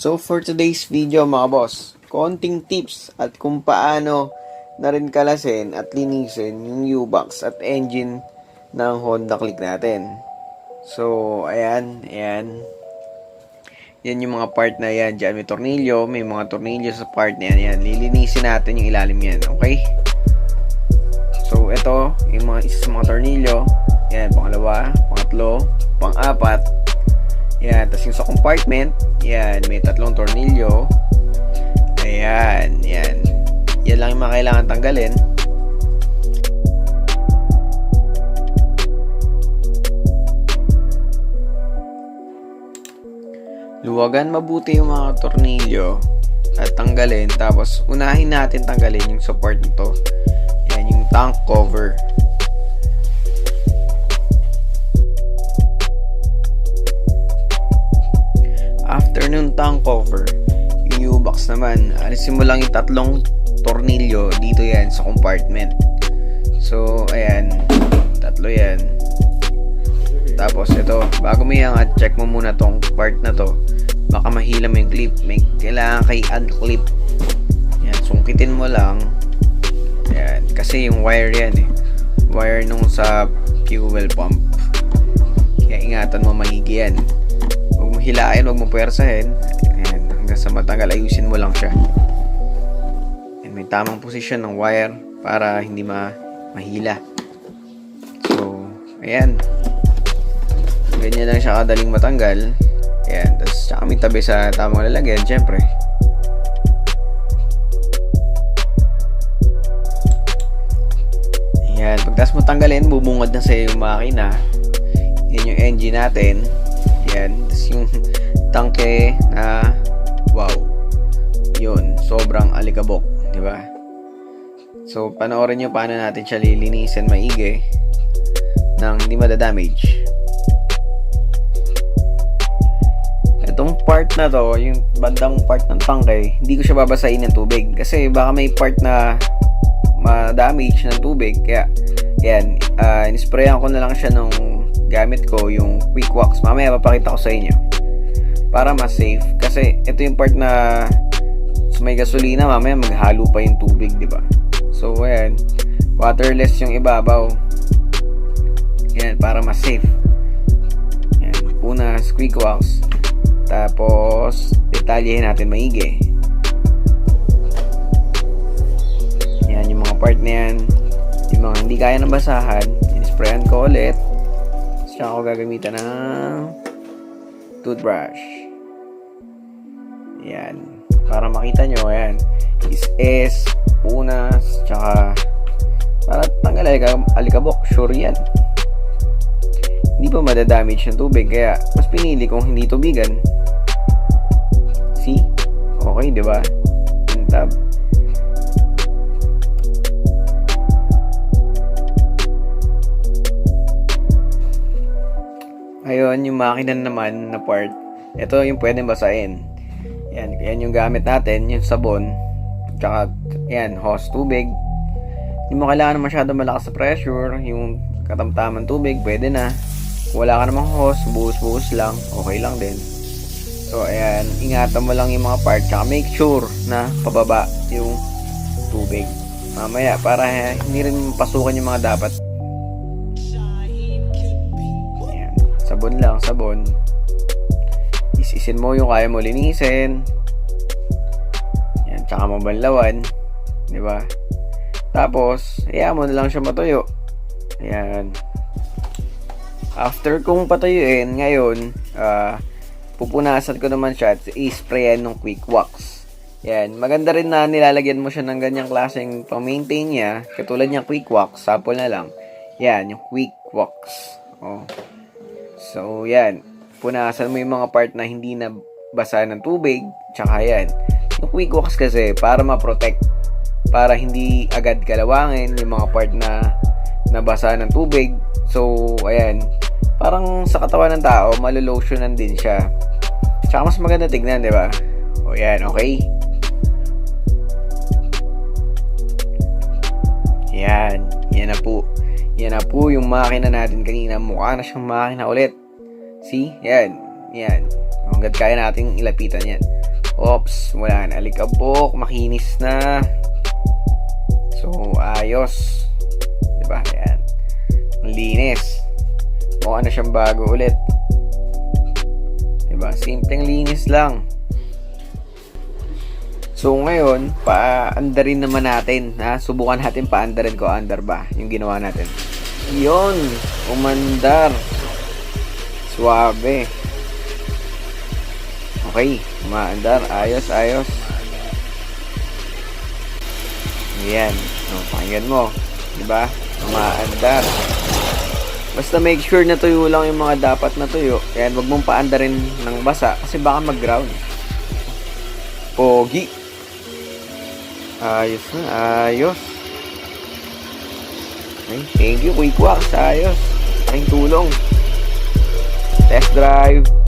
So for today's video mga boss, konting tips at kung paano na rin kalasin at linisin yung U-Box at engine ng Honda Click natin. So, ayan, ayan. Yan yung mga part na yan. Diyan may tornilyo, may mga tornilyo sa part na yan. yan. Lilinisin natin yung ilalim yan, okay? So, ito, yung mga isa sa mga tornilyo. Yan, pangalawa, pangatlo, pang-apat. Yan, tapos yung sa compartment, yan, may tatlong tornilyo. Ayan, yan. Yan lang yung mga kailangan tanggalin. Luwagan mabuti yung mga tornilyo at tanggalin. Tapos, unahin natin tanggalin yung support nito. Yan, yung tank cover. Tank cover, yung U-box naman, alisin mo lang yung tatlong tornilyo dito yan sa compartment. So, ayan. Tatlo yan. Tapos, ito, bago mo iangat, check mo muna tong part na to. Baka mahila mo yung clip. May kailangan kay unclip. Yan, sungkitin mo lang. Ayan, kasi yung wire yan eh. Wire nung sa fuel pump. Kaya ingatan mo maigi yan. Huwag mo hilain, huwag mo pwersahin. Ayan, hanggang sa matanggal, ayusin mo lang siya. And may tamang posisyon ng wire para hindi ma mahila. So, ayan. Ganyan lang siya kadaling matanggal. Ayan, tapos tsaka may tabi sa tamang lalagyan, syempre. Ayan, pagtas mo tanggalin, bubungad na sa yung makina. Yan yung engine natin. Yan, tapos yung tangke na wow. Yun, sobrang alikabok, di ba? So, panoorin nyo paano natin siya lilinisin maigi nang hindi madadamage. Itong part na to, yung bandang part ng tangke, hindi ko siya babasahin ng tubig. Kasi baka may part na ma-damage ng tubig. Kaya, yan, uh, inisprayan ko na lang siya nung gamit ko, yung quick wax. Mamaya papakita ko sa inyo. Para mas safe. Kasi ito yung part na sa may gasolina, mamaya maghalo pa yung tubig, di ba? So, ayan. Waterless yung ibabaw. Yan, para mas safe. Yan, punas, quick wax. Tapos, detalyehin natin maigi. Yan, yung mga part na yan. Yung mga hindi kaya ng basahan, inisprayan ko ulit. Siya ako gagamitan ng toothbrush. Yan. Para makita nyo, ayan. Is S, punas, tsaka para tanggal alikab- alikabok. Sure yan. Hindi pa madadamage ng tubig. Kaya, mas pinili kong hindi tubigan. See? Okay, di ba? Tab. Ngayon, yung makina naman na part, ito yung pwedeng basahin. Yan, yan yung gamit natin, yung sabon. Tsaka, yan, hose tubig. Hindi mo kailangan masyado malakas sa pressure. Yung katamtaman tubig, pwede na. Wala ka namang hose, buhos-buhos lang. Okay lang din. So, ayan, ingatan mo lang yung mga part. Tsaka make sure na pababa yung tubig. Mamaya, para eh, hindi rin pasukan yung mga dapat. Sabon lang, sabon. Isisin mo yung kaya mo linisin. Ayan, tsaka mabanlawan. Di ba? Tapos, hayaan mo na lang siya matuyo. Ayan. After kong patuyuin, ngayon, ah, pupunasan ko naman siya at i-sprayan ng quick wax. Yan. Maganda rin na nilalagyan mo siya ng ganyang klaseng pang-maintain niya. Katulad niyang quick wax. Sample na lang. Yan. Yung quick wax. Oh. So, yan. Punasan mo yung mga part na hindi na basa ng tubig. Tsaka yan. Yung quick wax kasi para ma-protect. Para hindi agad kalawangin yung mga part na nabasa ng tubig. So, ayan. Parang sa katawan ng tao, malolotionan din siya. Tsaka mas maganda tignan, di ba? O yan, okay? Yan. Yan na po. Yan na po yung makina natin kanina. Mukha na siyang makina ulit. See? Yan. Yan. Hanggat kaya nating ilapitan yan. Ops, wala na alikabok, makinis na. So, ayos. 'Di ba? Ayan. Ang linis. Mukha na siyang bago ulit. 'Di ba? Simpleng linis lang. So ngayon, paandarin naman natin, ha? Subukan natin paandarin ko under ba, yung ginawa natin. Yon, umandar. Suabe. Okay, umaandar. Ayos, ayos. Ayan. No, pakinggan mo. Diba? Umaandar. Basta make sure na tuyo lang yung mga dapat na tuyo. Ayan, wag mong paandarin ng basa kasi baka mag-ground. Pogi. Ayos na, ayos. Okay, thank you, Quick Wax. Ayos. Aking tulong. Test drive.